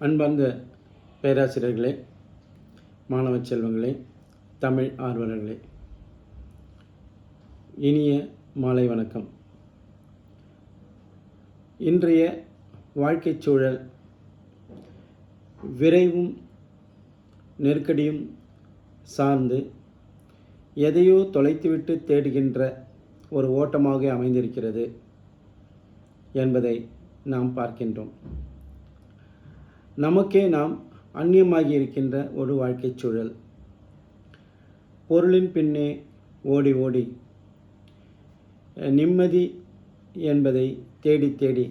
அன்பார்ந்த பேராசிரியர்களே மாணவ செல்வங்களே தமிழ் ஆர்வலர்களே இனிய மாலை வணக்கம். இன்றைய வாழ்க்கைச் சூழல் விரைவும் நெருக்கடியும் சார்ந்து எதையோ தொலைத்துவிட்டு தேடுகின்ற ஒரு ஓட்டமாக அமைந்திருக்கிறது என்பதை நாம் பார்க்கின்றோம். நமக்கே நாம் அந்நியமாகி இருக்கின்ற ஒரு வாழ்க்கைச் சூழல். பொருளின் பின்னே ஓடி ஓடி நிம்மதி என்பதை தேடி தேடி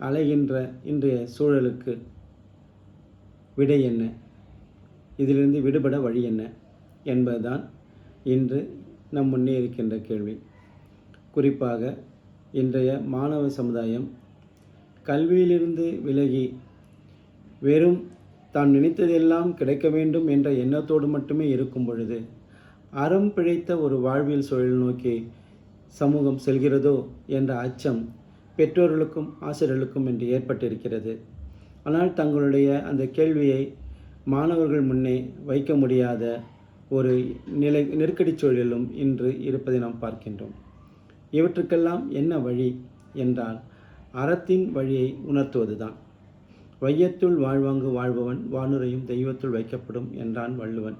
அலைகின்ற இன்றைய சூழலுக்கு விடை என்ன? இதிலிருந்து விடுபட வழி என்ன என்பதுதான் இன்று நம் முன்னே இருக்கின்ற கேள்வி. குறிப்பாக இன்றைய மாணவ சமுதாயம் கல்வியிலிருந்து விலகி வெறும் தான் நினைத்ததெல்லாம் கிடைக்க வேண்டும் என்ற எண்ணத்தோடு மட்டுமே இருக்கும் பொழுது அறம் பிழைத்த ஒரு வாழ்வியல் சூழல் நோக்கி சமூகம் செல்கிறதோ என்ற அச்சம் பெற்றோர்களுக்கும் ஆசிரியர்களுக்கும் என்று ஏற்பட்டிருக்கிறது. ஆனால் தங்களுடைய அந்த கேள்வியை மாணவர்கள் முன்னே வைக்க முடியாத ஒரு நிலை நெருக்கடி சூழலிலும் இன்று இருப்பதை நாம் பார்க்கின்றோம். இவற்றுக்கெல்லாம் என்ன வழி என்றால் அறத்தின் வழியை உணர்த்துவதுதான். வையத்துள் வாழ்வாங்கு வாழ்பவன் வானுரையும் தெய்வத்துள் வைக்கப்படும் என்றான் வள்ளுவன்.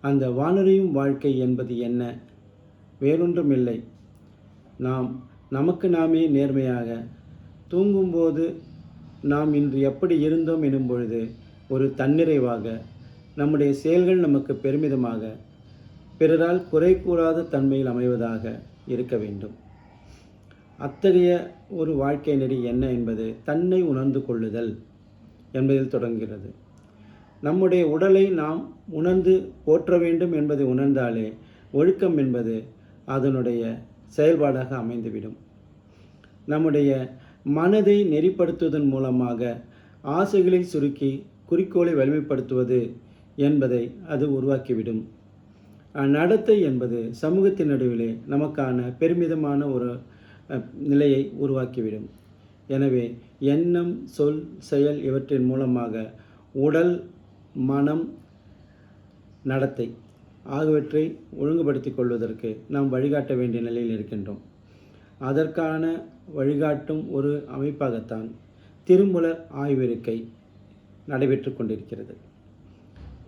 அந்த வானுரையும் வாழ்க்கை என்பது என்ன? வேறொன்றுமில்லை. நாம் நமக்கு நாமே நேர்மையாக தூங்கும்போது நாம் இன்று எப்படி இருந்தோம் எனும் பொழுது ஒரு தன்னிறைவாக நம்முடைய செயல்கள் நமக்கு பெருமிதமாக பிறரால் குறை கூறாத தன்மையில் அமைவதாக இருக்க வேண்டும். அத்தகைய ஒரு வாழ்க்கை நெறி என்ன என்பது தன்னை உணர்ந்து கொள்ளுதல் என்பதில் தொடங்குகிறது. நம்முடைய உடலை நாம் உணர்ந்து போற்ற வேண்டும் என்பதை உணர்ந்தாலே ஒழுக்கம் என்பது அதனுடைய செயல்பாடாக அமைந்துவிடும். நம்முடைய மனதை நெறிப்படுத்துவதன் மூலமாக ஆசைகளை சுருக்கி குறிக்கோளை வலிமைப்படுத்துவது என்பதை அது உருவாக்கிவிடும். நடத்தை என்பது சமூகத்தின் நடுவிலே நமக்கான பெருமிதமான ஒரு நிலையை உருவாக்கிவிடும். எனவே எண்ணம் சொல் செயல் இவற்றின் மூலமாக உடல் மனம் நடத்தை ஆகியவற்றை ஒழுங்குபடுத்திக் கொள்வதற்கு நாம் வழிகாட்ட வேண்டிய நிலையில் இருக்கின்றோம். அதற்கான வழிகாட்டும் ஒரு அமைப்பாகத்தான் திருமுலர் ஆய்விருக்கை நடைபெற்று கொண்டிருக்கிறது.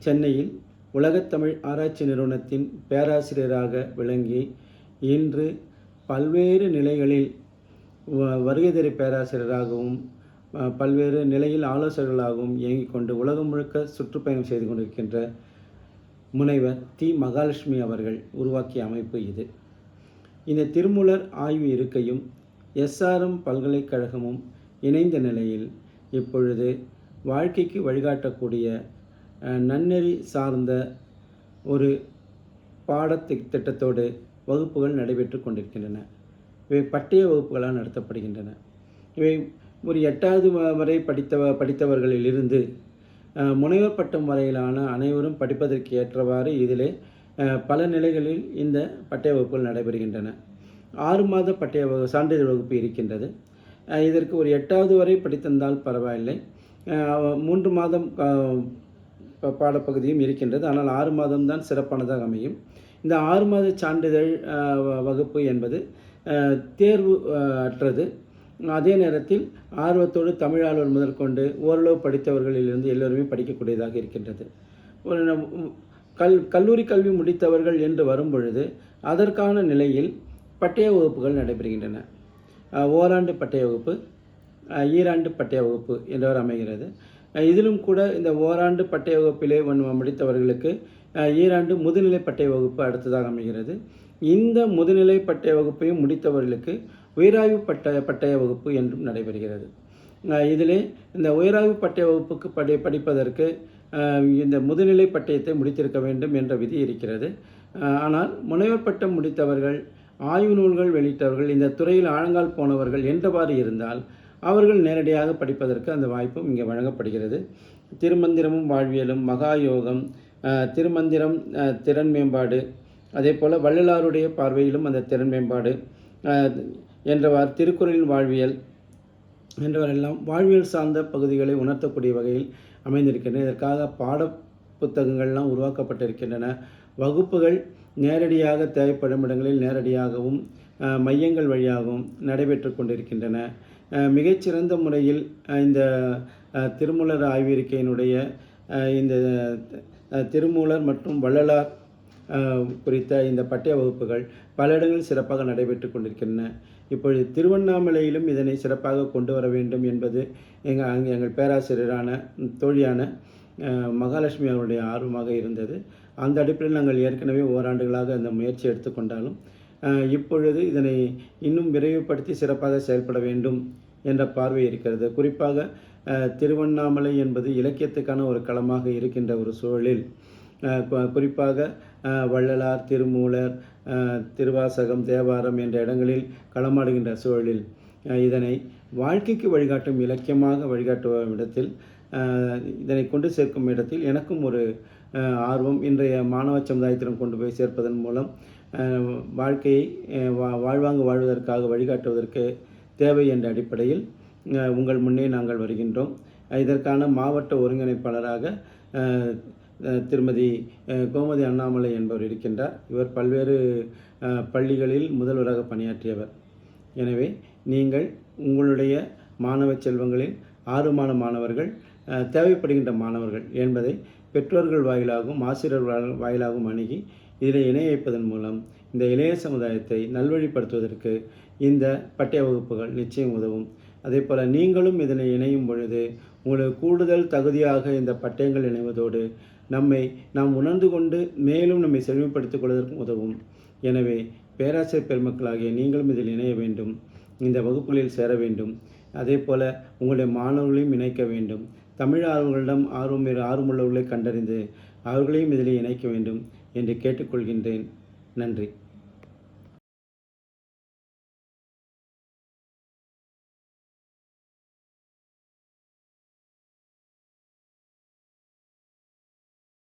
சென்னையில் உலகத்தமிழ் ஆராய்ச்சி நிறுவனத்தின் பேராசிரியராக விளங்கி இன்று பல்வேறு நிலைகளில் வ- வருகைதறி பேராசிரியராகவும் பல்வேறு நிலையில் ஆலோசகர்களாகவும் இயங்கிக் கொண்டு உலகம் முழுக்க சுற்றுப்பயணம் செய்து கொண்டிருக்கின்ற முனைவர் தி மகாலட்சுமி அவர்கள் உருவாக்கிய அமைப்பு இது. இந்த திருமூலர் ஆய்வு இருக்கையும் எஸ்ஆர்எம் பல்கலைக்கழகமும் இணைந்த நிலையில் இப்பொழுது வாழ்க்கைக்கு வழிகாட்டக்கூடிய நன்னெறி சார்ந்த ஒரு பாடத்திட்டத்தோடு வகுப்புகள் நடைபெற்று கொண்டிருக்கின்றன. இவை பட்டய வகுப்புகளால் நடத்தப்படுகின்றன. இவை ஒரு எட்டாவது வரை படித்தவ படித்தவர்களிலிருந்து முனைவர் பட்டம் வரையிலான அனைவரும் படிப்பதற்கு ஏற்றவாறு இதிலே பல நிலைகளில் இந்த பட்டய வகுப்புகள் நடைபெறுகின்றன. ஆறு மாத பட்டய வகு சான்றிதழ் வகுப்பு இருக்கின்றது. இதற்கு ஒரு எட்டாவது வரை படித்திருந்தால் பரவாயில்லை. மூன்று மாதம் பாடப்பகுதியும் இருக்கின்றது. ஆனால் ஆறு மாதம்தான் சிறப்பானதாக அமையும். இந்த ஆறு மாத சான்றிதழ் வகுப்பு என்பது தேர்வு அற்றது. அதே நேரத்தில் ஆர்வத்தோடு தமிழாளர் முதற்கொண்டு ஓரளவு படித்தவர்களிலிருந்து எல்லோருமே படிக்கக்கூடியதாக இருக்கின்றது. ஒரு கல் கல்லூரி கல்வி முடித்தவர்கள் என்று வரும் பொழுது அதற்கான நிலையில் பட்டய வகுப்புகள் நடைபெறுகின்றன. ஓராண்டு பட்டய வகுப்பு ஈராண்டு பட்டய வகுப்பு என்றவர் அமைகிறது. இதிலும் கூட இந்த ஓராண்டு பட்டய வகுப்பிலே முடித்தவர்களுக்கு ஈராண்டு முதுநிலை பட்டய வகுப்பு அடுத்ததாக அமைகிறது. இந்த முதுநிலை பட்டய வகுப்பையும் முடித்தவர்களுக்கு உயராய்வு பட்டய பட்டய வகுப்பு என்றும் நடைபெறுகிறது. இதிலே இந்த உயராய்வு பட்டய வகுப்புக்கு படி படிப்பதற்கு இந்த முதுநிலை பட்டயத்தை முடித்திருக்க வேண்டும் என்ற விதி இருக்கிறது. ஆனால் முனைவர் பட்டம் முடித்தவர்கள் ஆய்வு நூல்கள் வெளியிட்டவர்கள் இந்த துறையில் ஆழங்கால் போனவர்கள் என்றவாறு இருந்தால் அவர்கள் நேரடியாக படிப்பதற்கு அந்த வாய்ப்பும் இங்கே வழங்கப்படுகிறது. திருமந்திரமும் வாழ்வியலும் மகா யோகம் திருமந்திரம் திறன் மேம்பாடு. அதே போல் வள்ளலாருடைய பார்வையிலும் அந்த திறன் மேம்பாடு. என்றவர் என்றவாறு திருக்குறளின் வாழ்வியல். என்றவரெல்லாம் வாழ்வியல் சார்ந்த பகுதிகளை உணர்த்தக்கூடிய வகையில் அமைந்திருக்கின்றன. இதற்காக பாட புத்தகங்கள்லாம் உருவாக்கப்பட்டிருக்கின்றன. வகுப்புகள் நேரடியாக தேவைப்படும் இடங்களில் நேரடியாகவும் மையங்கள் வழியாகவும் நடைபெற்று கொண்டிருக்கின்றன. மிகச்சிறந்த முறையில் இந்த திருமலர் திருமூலர் ஆய்விருக்கையினுடைய இந்த திருமூலர் மற்றும் வள்ளலார் குறித்த இந்த பட்டய வகுப்புகள் பல இடங்களில் சிறப்பாக நடைபெற்று கொண்டிருக்கின்றன. இப்பொழுது திருவண்ணாமலையிலும் இதனை சிறப்பாக கொண்டு வர வேண்டும் என்பது எங்கள் அங்கே எங்கள் பேராசிரியரான தோழியான மகாலட்சுமி அவருடைய ஆர்வமாக இருந்தது. அந்த அடிப்படையில் நாங்கள் ஏற்கனவே ஓராண்டுகளாக அந்த முயற்சி எடுத்துக்கொண்டாலும் இப்பொழுது இதனை இன்னும் விரைவுபடுத்தி சிறப்பாக செயல்பட வேண்டும் என்ற பார்வை இருக்கிறது. குறிப்பாக திருவண்ணாமலை என்பது இலக்கியத்துக்கான ஒரு களமாக இருக்கின்ற ஒரு சூழலில் குறிப்பாக வள்ளலார் திருமூலர் திருவாசகம் தேவாரம் என்ற இடங்களில் களமாடுகின்ற சூழலில் இதனை வாழ்க்கைக்கு வழிகாட்டும் இலக்கியமாக வழிகாட்டும் இடத்தில் இதனை கொண்டு சேர்க்கும் இடத்தில் எனக்கும் ஒரு ஆர்வம் இன்றைய மாணவ சமுதாயத்திடம் கொண்டு போய் சேர்ப்பதன் மூலம் வாழ்க்கையை வா வாழ்வாங்கு வாழ்வதற்காக வழிகாட்டுவதற்கு தேவை என்ற அடிப்படையில் உங்கள் முன்னே நாங்கள் வருகின்றோம். இதற்கான மாவட்ட ஒருங்கிணைப்பாளராக திருமதி கோமதி அண்ணாமலை என்பவர் இருக்கின்றார். இவர் பல்வேறு பள்ளிகளில் முதல்வராக பணியாற்றியவர். எனவே நீங்கள் உங்களுடைய மாணவ செல்வங்களில் ஆர்வமான மாணவர்கள் தேவைப்படுகின்ற மாணவர்கள் என்பதை பெற்றோர்கள் வாயிலாகவும் ஆசிரியர் வாயிலாகவும் அணுகி இதில் இணைய வைப்பதன் மூலம் இந்த இளைய சமுதாயத்தை நல்வழிப்படுத்துவதற்கு இந்த பட்டய வகுப்புகள் நிச்சயம் உதவும். அதே போல் நீங்களும் இதனை இணையும் பொழுது உங்களுக்கு கூடுதல் தகுதியாக இந்த பட்டயங்கள் இணைவதோடு நம்மை நாம் உணர்ந்து கொண்டு மேலும் நம்மை செழுமைப்படுத்திக் கொள்வதற்கும் உதவும். எனவே பேராசிரியர் பெருமக்களாகிய நீங்களும் இதில் இணைய வேண்டும் இந்த வகுப்புகளில் சேர வேண்டும். அதே போல் உங்களுடைய மாணவர்களையும் இணைக்க வேண்டும். தமிழ் ஆர்வங்களிடம் ஆர்வம் ஆர்வமுள்ளவர்களை கண்டறிந்து அவர்களையும் இதில் இணைக்க வேண்டும் என்று கேட்டுக்கொள்கின்றேன். நன்றி.